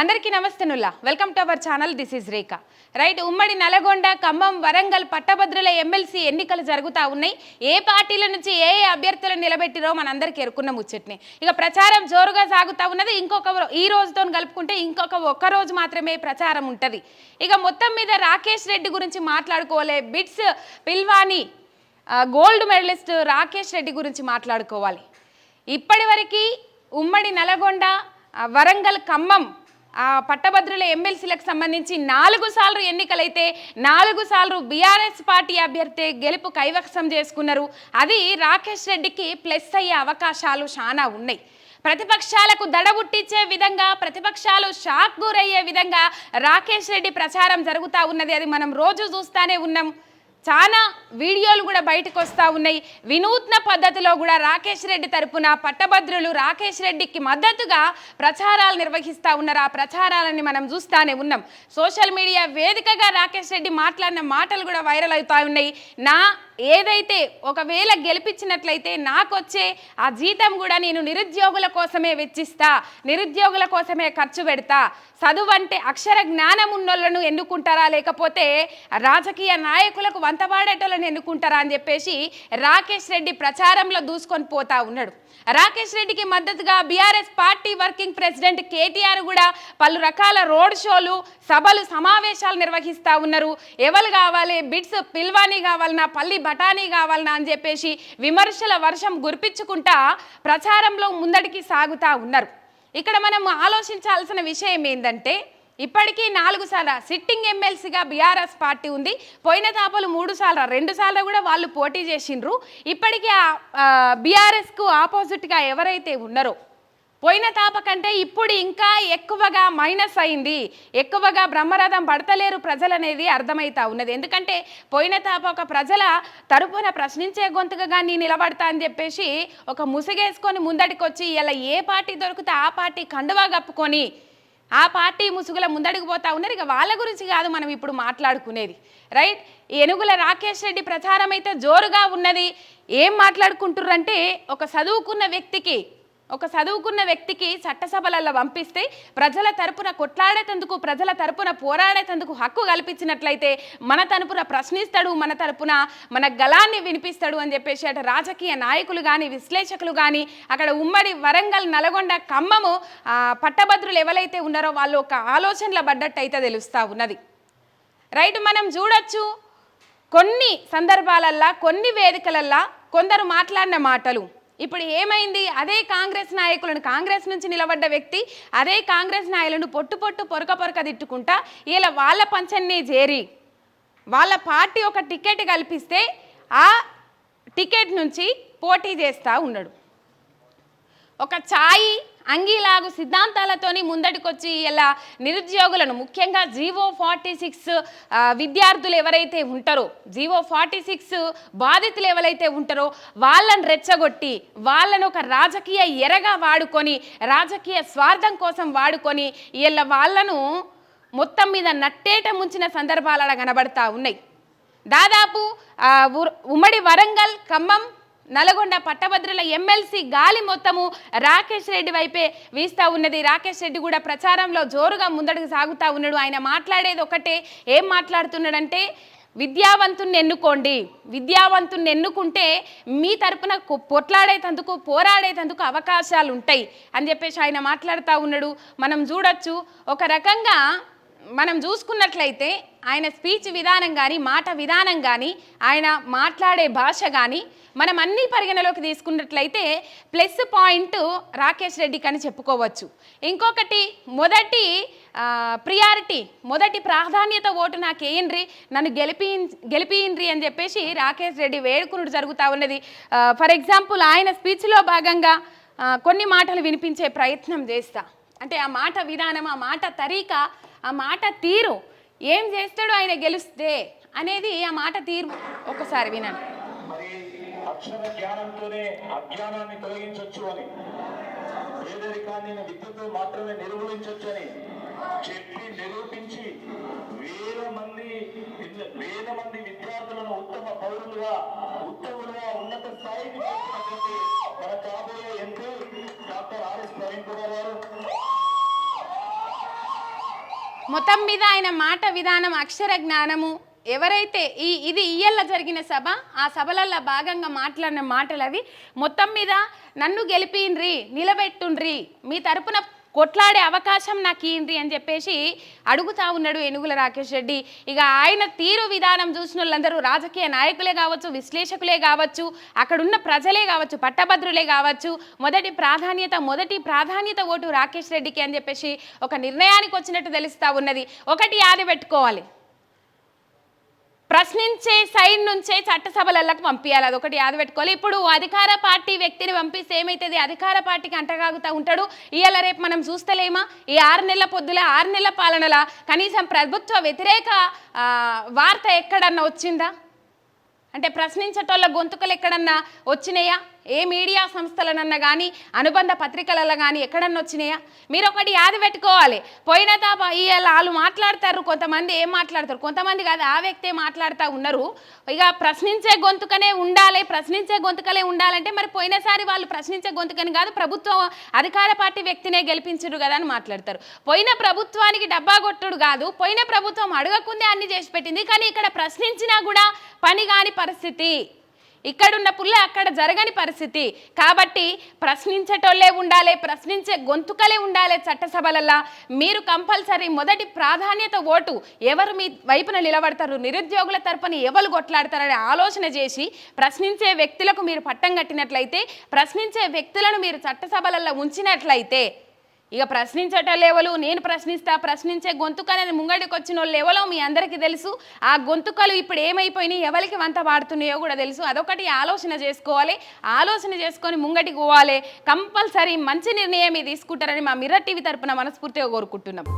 అందరికీ నమస్తేనుల్లా welcome to our channel this is Rekha right ఉమ్మడి నల్గొండ ఖమ్మం వరంగల్ పట్టభద్రుల ఎమ్మెల్సీ ఎన్నికలు జరుగుతూ ఉన్నాయి. ఏ పార్టీల నుంచి ఏ ఏ అభ్యర్థులను నిలబెట్టిరో మనందరికీ ఎరుకున్న ముచ్చట్ని. ఇక ప్రచారం జోరుగా సాగుతూ ఉన్నది ఇంకొక ఈ రోజుతో కలుపుకుంటే ఇంకొక ఒక్క రోజు మాత్రమే ప్రచారం ఉంటుంది. ఇక మొత్తం మీద రాకేష్ రెడ్డి గురించి మాట్లాడుకోవాలి. BITS Pilani gold medalist Rakesh Reddy గురించి మాట్లాడుకోవాలి. ఇప్పటివరకు ఉమ్మడి నల్గొండ వరంగల్ ఖమ్మం పట్టభద్రుల ఎమ్మెల్సీలకు సంబంధించి నాలుగు సార్లు ఎన్నికలైతే నాలుగు సార్లు బీఆర్ఎస్ పార్టీ అభ్యర్థి గెలుపు కైవసం చేసుకున్నారు. అది రాకేష్ రెడ్డికి ప్లస్ అయ్యే అవకాశాలు చాలా ఉన్నాయి. ప్రతిపక్షాలకు దడబుట్టించే విధంగా ప్రతిపక్షాలు షాక్ గురయ్యే విధంగా రాకేష్ రెడ్డి ప్రచారం జరుగుతూ ఉన్నది. అది మనం రోజు చూస్తానే ఉన్నాం. చాలా వీడియోలు కూడా బయటకు వస్తూ ఉన్నాయి. వినూత్న పద్ధతిలో కూడా రాకేష్ రెడ్డి తరపున పట్టభద్రులు రాకేష్ రెడ్డికి మద్దతుగా ప్రచారాలు నిర్వహిస్తూ ఉన్నారు. ఆ ప్రచారాలని మనం చూస్తానే ఉన్నాం. సోషల్ మీడియా వేదికగా రాకేష్ రెడ్డి మాట్లాడిన మాటలు కూడా వైరల్ అవుతూ ఉన్నాయి. నా ఏదైతే ఒకవేళ గెలిపించినట్లయితే నాకు వచ్చే ఆ జీతం కూడా నేను నిరుద్యోగుల కోసమే వెచ్చిస్తా నిరుద్యోగుల కోసమే ఖర్చు పెడతా. చదువు అంటే అక్షర జ్ఞానం ఉన్నోళ్ళను ఎన్నుకుంటారా? లేకపోతే రాజకీయ నాయకులకు వంతపాడేటోళ్ళని ఎన్నుకుంటారా? అని చెప్పేసి రాకేష్ రెడ్డి ప్రచారంలో దూసుకొని పోతా ఉన్నాడు. రాకేష్ రెడ్డికి మద్దతుగా BRS party working president KTR కూడా పలు రకాల రోడ్ షోలు సభలు సమావేశాలు నిర్వహిస్తూ ఉన్నారు. ఎవరు కావాలి? బిట్స్ కావాలి. కావాలన్నా పల్లి బఠానీ కావాలనా అని చెప్పేసి విమర్శల వర్షం గురిపించుకుంటా ప్రచారంలో ముందడికి సాగుతూ ఉన్నారు. ఇక్కడ మనం ఆలోచించాల్సిన విషయం ఏంటంటే ఇప్పటికీ నాలుగు సార్లు సిట్టింగ్ ఎమ్మెల్సీగా బీఆర్ఎస్ పార్టీ ఉంది. పోయిన తాపలు మూడు సార్లు రెండు సార్లు కూడా వాళ్ళు పోటీ చేసిండ్రు. ఇప్పటికీ బీఆర్ఎస్కు ఆపోజిట్గా ఎవరైతే ఉన్నారో పోయిన తాప కంటే ఇప్పుడు ఇంకా ఎక్కువగా మైనస్ అయింది. ఎక్కువగా బ్రహ్మరథం పడతలేరు ప్రజలనేది అర్థమవుతా ఉన్నది. ఎందుకంటే పోయిన తాప ఒక ప్రజల తరపున ప్రశ్నించే గొంతుగా నీ నిలబడతా అని చెప్పేసి ఒక ముసుగేసుకొని ముందడికి వచ్చి ఇలా ఏ పార్టీ దొరికితే ఆ పార్టీ కండువా కప్పుకొని ఆ పార్టీ ముసుగుల ముందడుగు పోతా ఉన్నారు ఇక వాళ్ళ గురించి కాదు మనం ఇప్పుడు మాట్లాడుకునేది. రైట్? ఏనుగుల రాకేష్ రెడ్డి ప్రచారం అయితే జోరుగా ఉన్నది. ఏం మాట్లాడుకుంటుర్రంటే ఒక చదువుకున్న వ్యక్తికి ఒక చదువుకున్న వ్యక్తికి చట్టసభలలో పంపిస్తే ప్రజల తరపున కొట్లాడేటందుకు ప్రజల తరపున పోరాడేటందుకు హక్కు కల్పించినట్లయితే మన తరపున ప్రశ్నిస్తాడు మన తరపున మన గలాన్ని వినిపిస్తాడు అని చెప్పేసి అటు రాజకీయ నాయకులు కానీ విశ్లేషకులు కానీ అక్కడ ఉమ్మడి వరంగల్ నల్గొండ ఖమ్మము పట్టభద్రులు ఎవరైతే ఉన్నారో వాళ్ళు ఒక ఆలోచనలో పడ్డట్టు అయితే తెలుస్తూ ఉన్నది. రైట్ మనం చూడొచ్చు కొన్ని సందర్భాలల్లా కొన్ని వేదికలల్లా కొందరు మాట్లాడిన మాటలు. ఇప్పుడు ఏమైంది? అదే కాంగ్రెస్ నాయకులను కాంగ్రెస్ నుంచి నిలబడ్డ వ్యక్తి అదే కాంగ్రెస్ నాయకులను పొట్టు పొట్టు పొరక పొరక తిట్టుకుంటా ఇలా వాళ్ళ పంచన్నే చేరి వాళ్ళ పార్టీ ఒక టికెట్ కల్పిస్తే ఆ టికెట్ నుంచి పోటీ చేస్తూ ఉన్నాడు. ఒక ఛాయి అంగీలాగు సిద్ధాంతాలతోని ముందటికొచ్చి ఇలా నిరుద్యోగులను ముఖ్యంగా జీవో ఫార్టీ సిక్స్ విద్యార్థులు ఎవరైతే ఉంటారో జీవో ఫార్టీ సిక్స్ బాధితులు ఎవరైతే ఉంటారో వాళ్ళని రెచ్చగొట్టి వాళ్ళను ఒక రాజకీయ ఎరగా వాడుకొని రాజకీయ స్వార్థం కోసం వాడుకొని ఇలా వాళ్ళను మొత్తం మీద నట్టేట ముంచిన సందర్భాలు కనబడతా ఉన్నాయి. దాదాపు ఉమ్మడి వరంగల్ ఖమ్మం నల్గొండ పట్టభద్రుల ఎమ్మెల్సీ గాలి మొత్తము రాకేష్ రెడ్డి వైపే వీస్తా ఉన్నది. రాకేష్ రెడ్డి కూడా ప్రచారంలో జోరుగా ముందడుగు సాగుతా ఉన్నాడు. ఆయన మాట్లాడేది ఒకటే ఏం మాట్లాడుతున్నాడంటే విద్యావంతుని ఎన్నుకోండి. విద్యావంతుణ్ణి ఎన్నుకుంటే మీ తరపున పొట్లాడేటందుకు పోరాడేటందుకు అవకాశాలు ఉంటాయి అని చెప్పేసి ఆయన మాట్లాడుతూ ఉన్నాడు. మనం చూడొచ్చు. ఒక రకంగా మనం చూసుకున్నట్లయితే ఆయన స్పీచ్ విధానం కానీ మాట విధానం కానీ ఆయన మాట్లాడే భాష కానీ మనం అన్ని పరిగణలోకి తీసుకున్నట్లయితే ప్లస్ పాయింట్ రాకేష్ రెడ్డికి అని చెప్పుకోవచ్చు. ఇంకొకటి మొదటి ప్రియారిటీ మొదటి ప్రాధాన్యత ఓటు నాకు వేయండ్రి నన్ను గెలిపి గెలిపియండ్రి అని చెప్పేసి రాకేష్ రెడ్డి వేడుకునుడు జరుగుతూ ఉన్నది. ఫర్ ఎగ్జాంపుల్ ఆయన స్పీచ్లో భాగంగా కొన్ని మాటలు వినిపించే ప్రయత్నం చేస్తా. అంటే ఆ మాట విధానం ఆ మాట తరీక ఆ మాట తీరు ఏం చేస్తాడు ఆయన గెలిస్తే అనేది ఆ మాట తీరు. ఒకసారి వినండి. అక్షర జ్ఞానంతోనే అజ్ఞానాన్ని తొలగించవచ్చు అని. పేదరికాన్ని విద్యతో మాత్రమే నిర్మూలించవచ్చు అని చెప్పి నిరూపించి వేల మంది వేల మంది విద్యార్థులను ఉత్తమ పౌరులుగా ఉత్తములుగా ఉన్నత స్థాయికి చేసినటువంటి మన కాబోయే MP doctor RS Praveen Kumar garu. మొత్తం మీద ఆయన మాట విధానం అక్షర జ్ఞానము ఎవరైతే ఈ ఇది ఇయ్యల్ల జరిగిన సభ ఆ సభలల్లో భాగంగా మాట్లాడిన మాటలు అవి మొత్తం మీద నన్ను గెలిపిండ్రి నిలబెట్టుండ్రి మీ తరపున కొట్లాడే అవకాశం నాకు ఏంటి అని చెప్పేసి అడుగుతా ఉన్నాడు ఏనుగుల రాకేష్ రెడ్డి. ఇక ఆయన తీరు విధానం చూసిన వాళ్ళందరూ రాజకీయ నాయకులే కావచ్చు విశ్లేషకులే కావచ్చు అక్కడున్న ప్రజలే కావచ్చు పట్టభద్రులే కావచ్చు మొదటి ప్రాధాన్యత మొదటి ప్రాధాన్యత ఓటు రాకేష్ రెడ్డికి అని చెప్పేసి ఒక నిర్ణయానికి వచ్చినట్టు తెలుస్తా ఉన్నది. ఒకటి యాది పెట్టుకోవాలి. ప్రశ్నించే సైడ్ నుంచే చట్టసభలకు పంపించాలి అదొకటి యాద పెట్టుకోవాలి. ఇప్పుడు అధికార పార్టీ వ్యక్తిని పంపిస్తే ఏమైతుంది? అధికార పార్టీకి అంటగాగుతూ ఉంటాడు. ఇవాళ రేపు మనం చూస్తలేమా? ఈ ఆరు నెలల పొద్దుల ఆరు నెలల పాలనల కనీసం ప్రభుత్వ వ్యతిరేక వార్త ఎక్కడన్నా వచ్చిందా? అంటే ప్రశ్నించేటోళ్ళ గొంతుకలు ఎక్కడన్నా వచ్చినాయా? ఏ మీడియా సంస్థలనన్నా కానీ అనుబంధ పత్రికలలో కానీ ఎక్కడన్నా వచ్చినాయా? మీరు ఒకటి యాద పెట్టుకోవాలి. పోయిన తాప ఇవాళ వాళ్ళు మాట్లాడతారు కొంతమంది ఏం మాట్లాడతారు? కొంతమంది కాదు ఆ వ్యక్తే మాట్లాడుతూ ఉన్నారు. ఇక ప్రశ్నించే గొంతుకనే ఉండాలి ప్రశ్నించే గొంతుకలే ఉండాలంటే మరి పోయినసారి వాళ్ళు ప్రశ్నించే గొంతుకని కాదు ప్రభుత్వం అధికార పార్టీ వ్యక్తినే గెలిపించడు కదా అని మాట్లాడతారు. పోయిన ప్రభుత్వానికి డబ్బా కొట్టుడు కాదు పోయిన ప్రభుత్వం అడగకుందే అన్ని చేసి పెట్టింది. కానీ ఇక్కడ ప్రశ్నించినా కూడా పని కాని పరిస్థితి. ఇక్కడున్న పుల్ల అక్కడ జరగని పరిస్థితి. కాబట్టి ప్రశ్నించేటోళ్ళే ఉండాలి ప్రశ్నించే గొంతుకలే ఉండాలి చట్టసభలల్లో. మీరు కంపల్సరీ మొదటి ప్రాధాన్యత ఓటు ఎవరు మీ వైపున నిలబడతారు నిరుద్యోగుల తరపున ఎవరు కొట్లాడతారనే ఆలోచన చేసి ప్రశ్నించే వ్యక్తులకు మీరు పట్టం కట్టినట్లయితే ప్రశ్నించే వ్యక్తులను మీరు చట్టసభలలో ఉంచినట్లయితే ఇక ప్రశ్నించట లేవలు నేను ప్రశ్నిస్తా ప్రశ్నించే గొంతుకనేది ముంగడికి వచ్చిన వాళ్ళు ఎవలో మీ అందరికీ తెలుసు. ఆ గొంతుకలు ఇప్పుడు ఏమైపోయినాయి ఎవరికి వంత పాడుతున్నాయో కూడా తెలుసు. అదొకటి ఆలోచన చేసుకోవాలి. ఆలోచన చేసుకొని ముంగటికి పోవాలి. కంపల్సరీ మంచి నిర్ణయం తీసుకుంటారని మా మిర్ర టీవీ తరపున మనస్ఫూర్తిగా కోరుకుంటున్నాం.